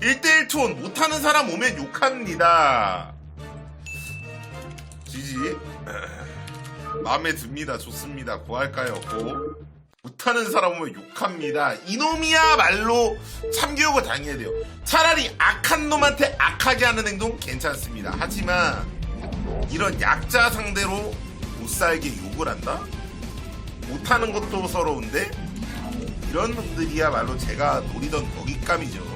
1대1 톤 못하는 사람 오면 욕합니다. 지지. 마음에 듭니다. 좋습니다. 구할까요? 고. 못하는 사람 오면 욕합니다. 이놈이야 말로 참교육을 당해야 돼요. 차라리 악한 놈한테 악하게 하는 행동 괜찮습니다. 하지만 이런 약자 상대로 못 살게 욕을 한다? 못하는 것도 서러운데 이런 놈들이야말로 제가 노리던 먹잇감이죠.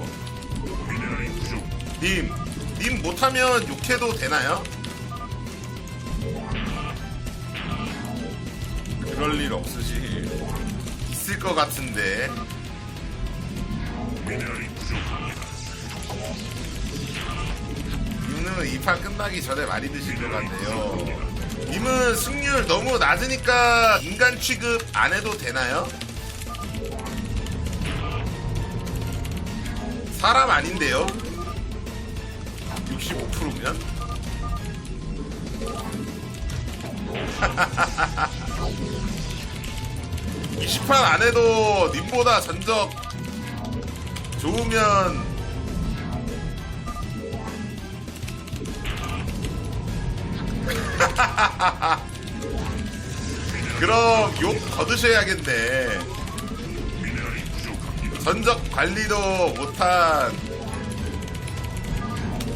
님, 님 못하면 욕해도 되나요? 그럴 일 없으시 있을 것 같은데. 님은 이 판 끝나기 전에 많이 드실 것 같네요. 님은 승률 너무 낮으니까 인간 취급 안 해도 되나요? 사람 아닌데요? 65%면? (20판) 안 해도 님보다 전적 좋으면 그럼 욕 거두셔야겠네 전적 관리도 못한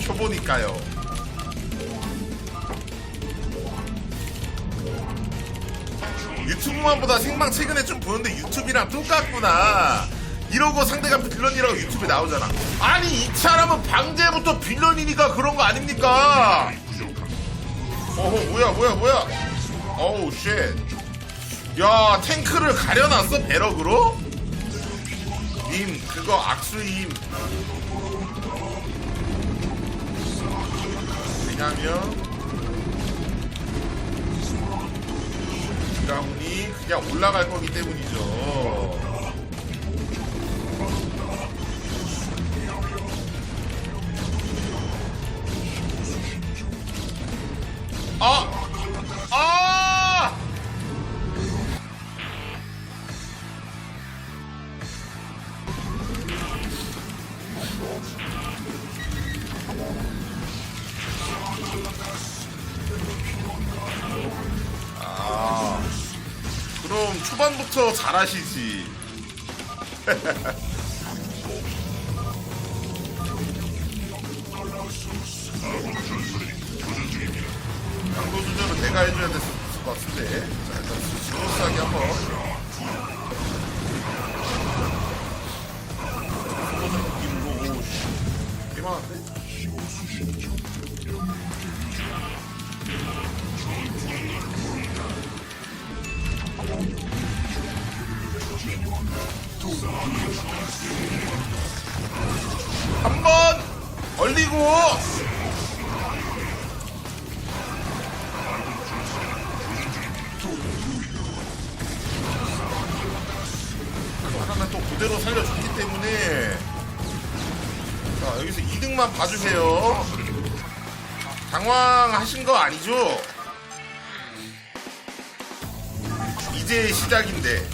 초보니까요. 유튜브만 보다 생방 최근에 좀 보는데 유튜브랑 똑같구나. 이러고 상대가 빌런이라고 유튜브에 나오잖아. 아니 이 사람은 방제부터 빌런이니까 그런 거 아닙니까? 어허 뭐야 뭐야 뭐야? 어우 쉣. 야 탱크를 가려놨어 배럭으로? 님 그거 악수임 왜냐면 가훈이 그냥 올라갈 거기 때문이죠 아! 아! 잘하시지. 양도 조절은 내가 해줘야 됐을 것 같은데. 자, 일단 스무스하게 한번. 많은데? 한번 얼리고. 하나는 또 그대로 살려줬기 때문에. 자 여기서 2등만 봐주세요. 당황하신 거 아니죠? 이제 시작인데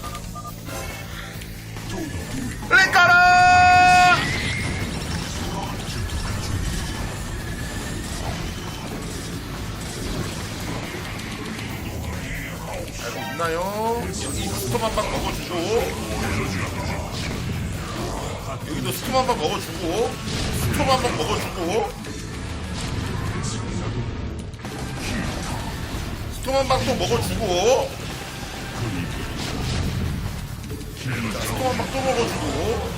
레까라 알고 있나요? 여기 스톰 한 방 먹어주고 여기도 스톰 한 방 먹어주고 스톰 한 방 먹어주고. 스톰 한 방 또 먹어주고. 자, 스톰 한방또 먹어주고.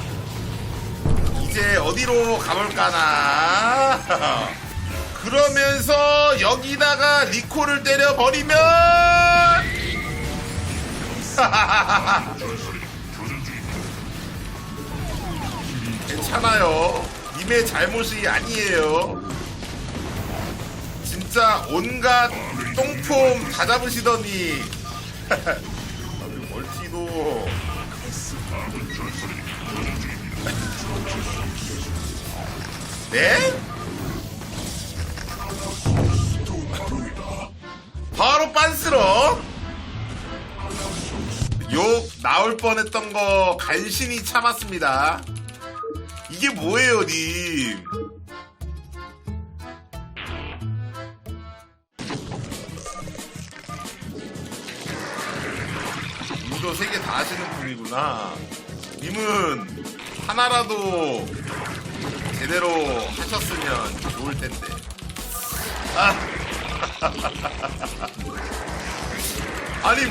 이제 어디로 가볼까나. 그러면서 여기다가 리코를 때려버리면. 괜찮아요. 님의 잘못이 아니에요. 진짜 온갖 똥폼 다 잡으시더니. 멀티도 네? 바로 빤스러 욕 나올 뻔했던 거 간신히 참았습니다. 이게 뭐예요, 님? 이거 세개 다 하시는 분이구나. 님은 하나라도 제대로 하셨으면 좋을 텐데. 아. 아니,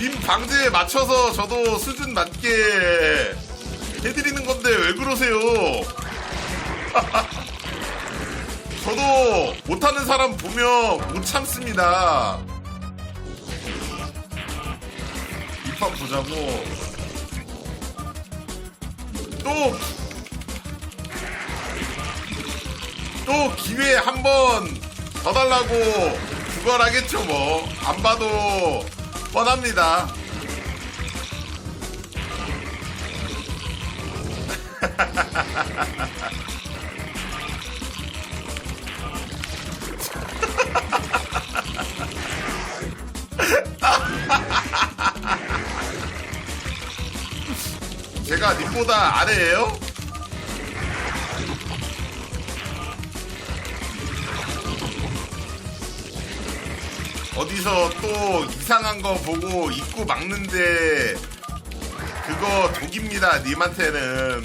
님 방제에 맞춰서 저도 수준 맞게 해드리는 건데 왜 그러세요? 저도 못하는 사람 보면 못 참습니다. 이판 보자고. 또, 또 기회 한 번 더 달라고 구걸하겠죠, 뭐. 안 봐도 뻔합니다. 님보다 아래예요? 어디서 또 이상한 거 보고 입고 막는데 그거 독입니다 님한테는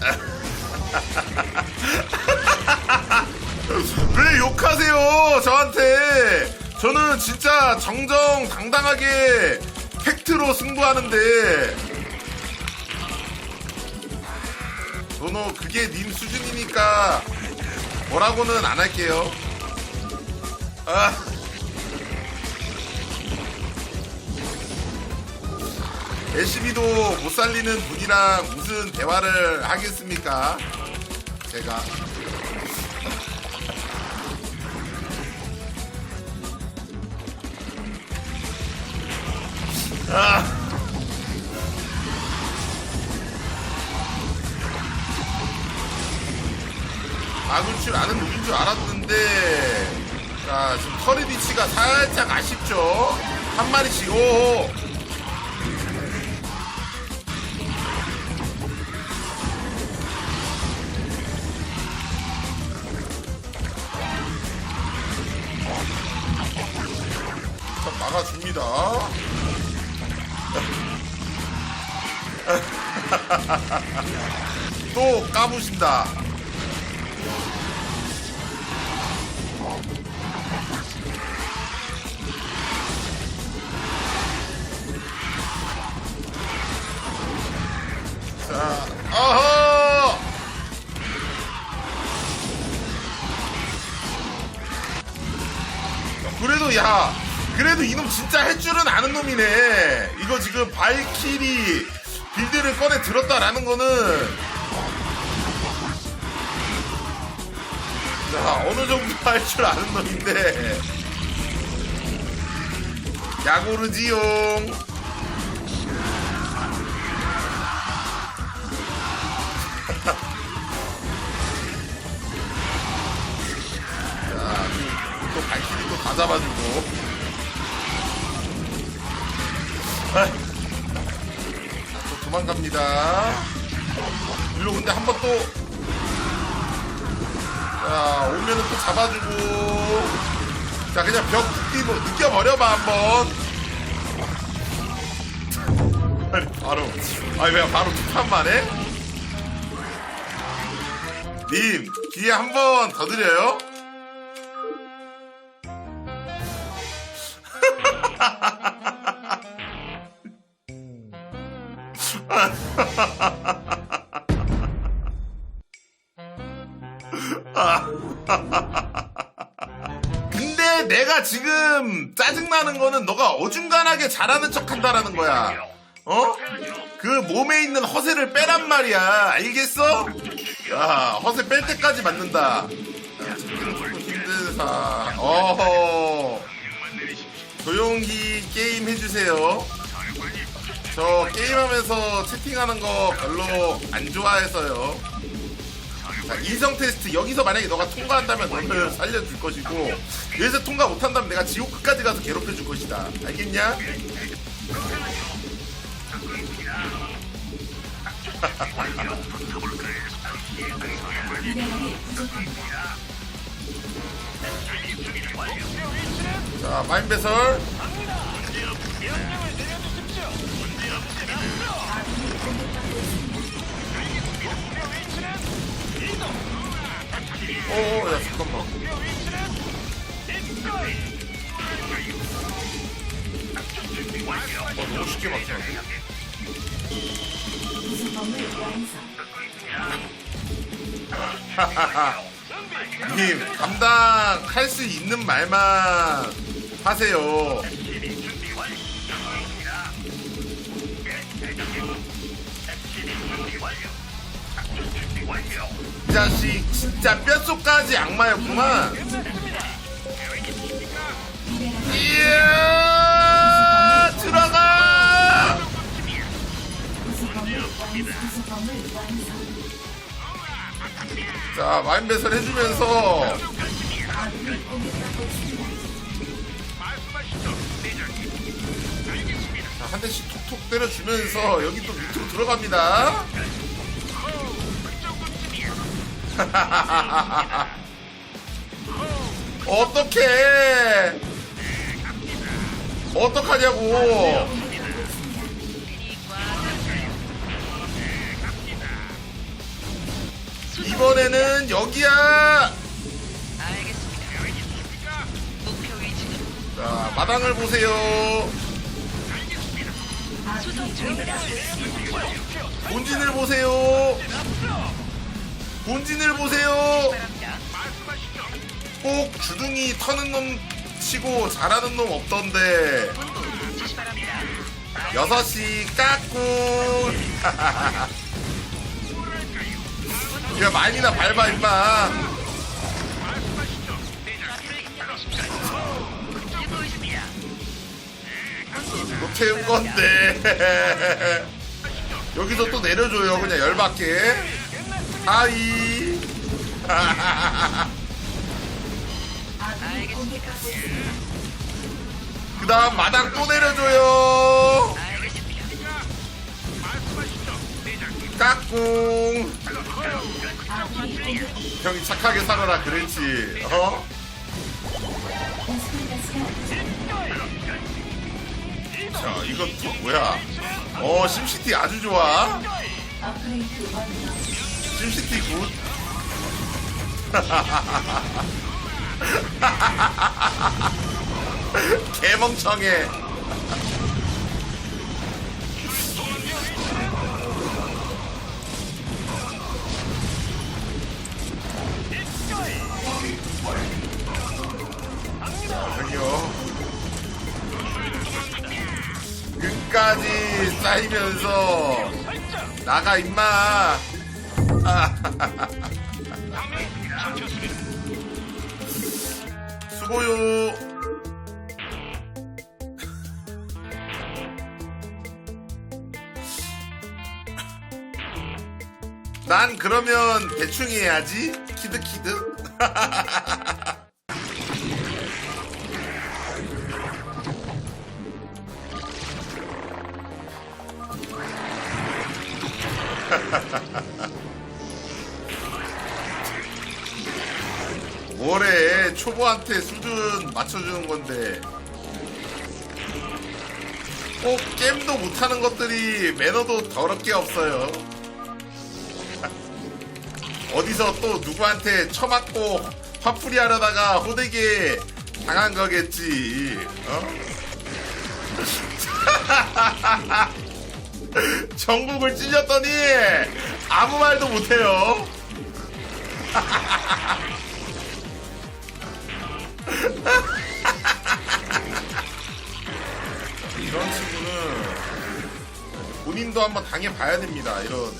왜 욕하세요 저한테 저는 진짜 정정 당당하게 팩트로 승부하는데 저는 그게 님 수준이니까 뭐라고는 안 할게요. 아. LCB도 못 살리는 분이랑 무슨 대화를 하겠습니까? 제가 아. 막을 줄 아는 놈인 줄 알았는데 자 지금 터리비치가 살짝 아쉽죠 한 마리씩 오 또 까부신다 자, 어허! 그래도 야, 그래도 이놈 진짜 할 줄은 아는 놈이네. 이거 지금 발키리 빌드를 꺼내 들었다라는 거는 자, 어느 정도 할 줄 아는 놈인데. 야고르지용. 자, 또 발키리 또다 잡아주고. 아. 자, 또 도망갑니다. 일로 근데 한번 또. 자, 오면은 또 잡아주고. 자, 그냥 벽 느끼, 느껴버려봐, 한번. 아니, 바로. 아니, 왜 바로 두판만 해? 님, 기회 한 번 더 드려요? 짜증나는 거는 너가 어중간하게 잘하는 척 한다라는 거야. 어? 그 몸에 있는 허세를 빼란 말이야. 알겠어? 야, 허세 뺄 때까지 맞는다. 힘든 사. 어허. 조용히 게임 해주세요. 저 게임하면서 채팅하는 거 별로 안 좋아해서요. 자, 인성 테스트. 여기서 만약에 너가 통과한다면 너를 살려줄 것이고 여기서 통과 못한다면 내가 지옥 끝까지 가서 괴롭혀줄 것이다. 알겠냐? 자 마인 배설. 오, 어, 야, 잠깐만. 어, 너무 쉽게 막히네. 완성. 님, 감당 할 수 있는 말만 하세요. 이 자식, 진짜 뼛속까지 악마였구만. 이야, 들어가! 자, 마인 배설 해주면서. 자, 한 대씩 톡톡 때려주면서 여기 또 밑으로 들어갑니다. 어떡해! 어떡하냐고! 이번에는 여기야! 자, 마당을 보세요. 본진을 보세요. 본진을 보세요. 꼭 주둥이 터는 놈 치고 잘하는 놈 없던데. 본부 지시 바랍니다. 여섯 시 까꿍. 야 많이나 밟아 임마. 너 태운 건데. 여기서 또 내려줘요 그냥 열받게. 있습니다. 그 다음 마당 또 내려줘요. 까꿍. 형이 착하게 살아라 그랬지. 어? 자 이건 또 뭐야? 어 심시티 아주 좋아. 심시티 굿. 개멍청해. 자, 저기요. 끝까지 쌓이면서 나가 임마. 아. 수고요. 난 그러면 대충 해야지. 키드 키드. 초보한테 수준 맞춰주는 건데. 꼭 게임도 못하는 것들이 매너도 더럽게 없어요. 어디서 또 누구한테 처맞고 화풀이 하려다가 호되게 당한 거겠지 어? 전국을 찢었더니 아무 말도 못해요 본인도 한번 당해봐야 됩니다. 이런.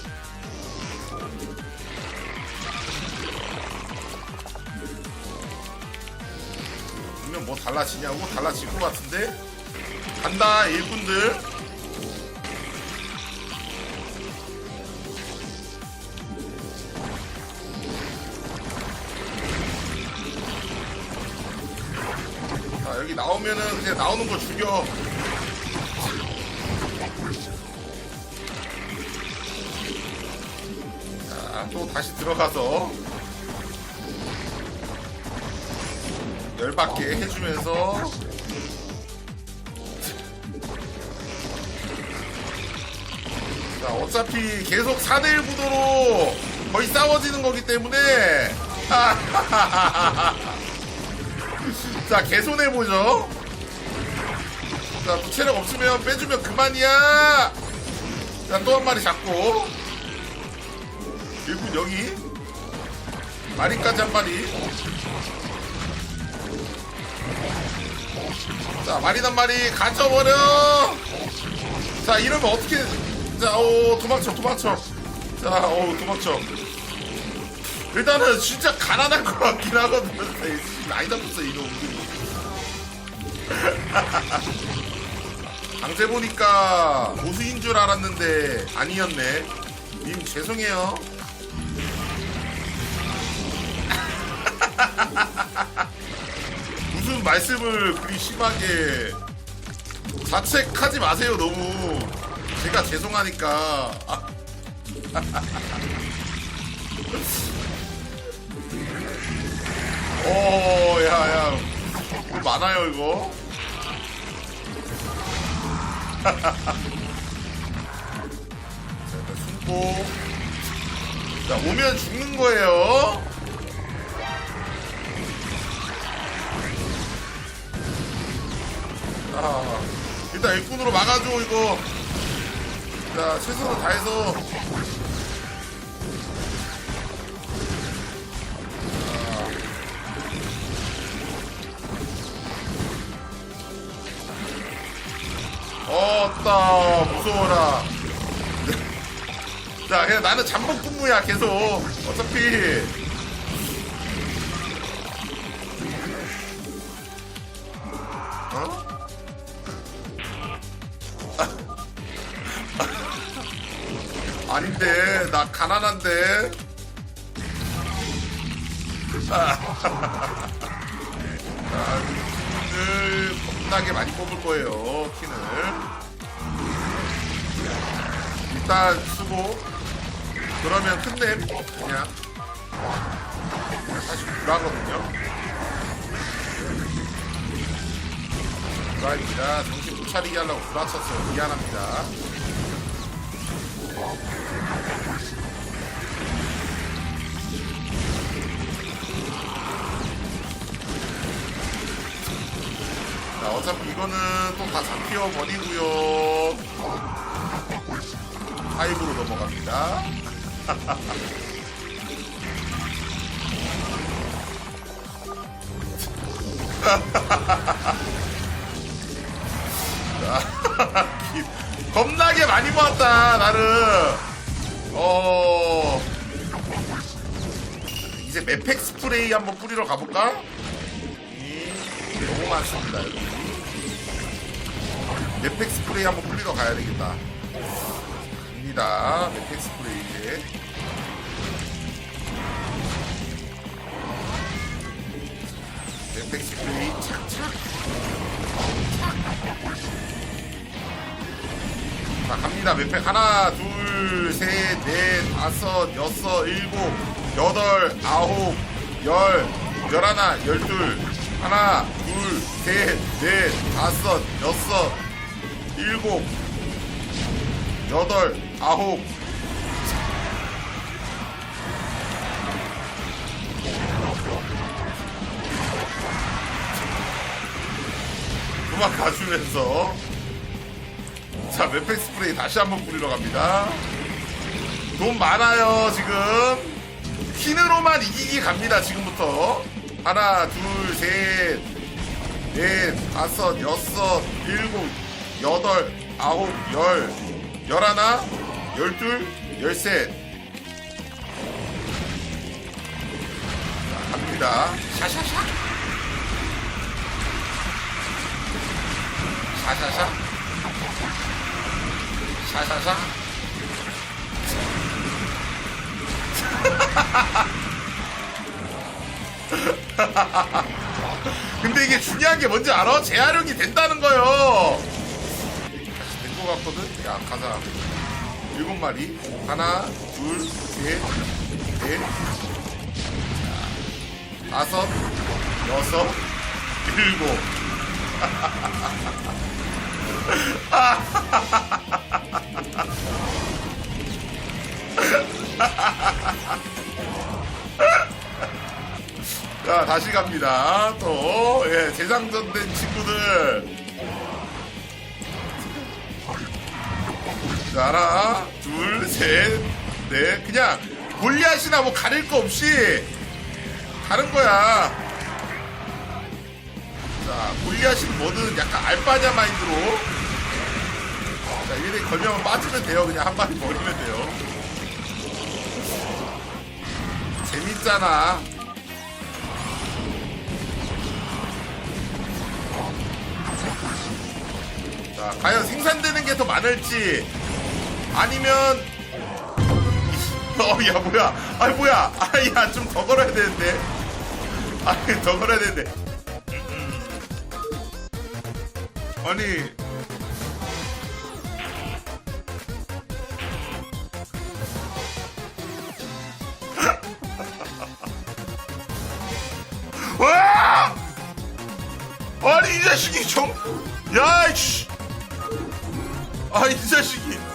분명 뭐 달라지냐고? 달라질 것 같은데? 간다 일꾼들. 자 여기 나오면은 그냥 나오는 거 죽여 또 다시 들어가서 열받게 해주면서 자, 어차피 계속 4대1 구도로 거의 싸워지는 거기 때문에 자, 개손해보죠. 자, 또 체력 없으면 빼주면 그만이야. 자, 또 한 마리 잡고. 일꾼 여기. 마리까지 한 마리. 자, 마리 한 마리 갇혀버려. 자, 이러면 어떻게. 자, 오, 도망쳐, 도망쳐. 자, 오, 도망쳐. 일단은 진짜 가난한 것 같긴 하거든요. 많이 잡혔어, 이놈. 강제 보니까 고수인 줄 알았는데 아니었네. 님 죄송해요. 무슨 말씀을 그리 심하게 자책하지 마세요 너무 제가 죄송하니까 아. 오 야야 이거 많아요 이거 자, 일단 숨고. 자, 오면 죽는 거예요. 자, 일단 일꾼으로 막아줘, 이거. 자, 최선을 다해서. 어따 무서워라. 자 그냥 나는 잠복 근무야 계속. 어차피 나 가난한데 자, 을 겁나게 많이 뽑을 거예요, 킨을. 일단 쓰고, 그러면 끝냄, 그냥. 사실 불하거든요. 불화입니다. 정신 못 차리게 하려고 불화쳤어요. 미안합니다. 자, 어차피 이거는 또 다 잡혀 버리고요. 하이브로 넘어갑니다. 자, 겁나게 많이 모았다, 나는. 어. 이제 맵팩 스프레이 한번 뿌리러 가볼까? 많습니다. 맵팩 스프레이 한번 뿌리러 가야 되겠다. 갑니다. 맵팩 스프레이 이제. 맵팩 스프레이 착착. 자, 갑니다. 맵팩 하나, 둘, 셋, 넷, 다섯, 여섯, 일곱, 여덟, 아홉, 열, 열하나, 열둘, 하나, 둘, 셋, 넷, 다섯, 여섯, 일곱, 여덟, 아홉. 그만 가주면서. 자 맵팩 스프레이 다시 한번 뿌리러 갑니다. 돈 많아요 지금. 퀸으로만 이기기 갑니다 지금부터 하나 둘 셋 넷 다섯 여섯 일곱 여덟 아홉 열 열하나 열둘 열셋. 자 갑니다. 샤샤샤? 샤샤샤? 샤샤샤 근데 이게 중요한 게 뭔지 알아? 재활용이 된다는 거요. 된 거 같거든? 야, 가자. 일곱 마리. 하나, 둘, 셋, 넷, 다섯, 여섯, 일곱. 자, 다시 갑니다. 또, 예, 재장전된 친구들. 자, 하나, 둘, 셋, 넷. 그냥, 골리앗이나 뭐 가릴 거 없이, 가는 거야. 자, 골리앗은 뭐든 약간 알바냐 마인드로. 자, 얘네 걸면 빠지면 돼요. 그냥 한 마리 버리면 돼요. 재밌잖아. 자, 과연 생산되는 게 더 많을지 아니면 어, 야 뭐야? 아 뭐야? 아야 좀 더 걸어야 되는데. 아니 더 걸어야 되는데. 아니 와! 아니 이 자식이 좀, 야, 이씨, 아이 자식이.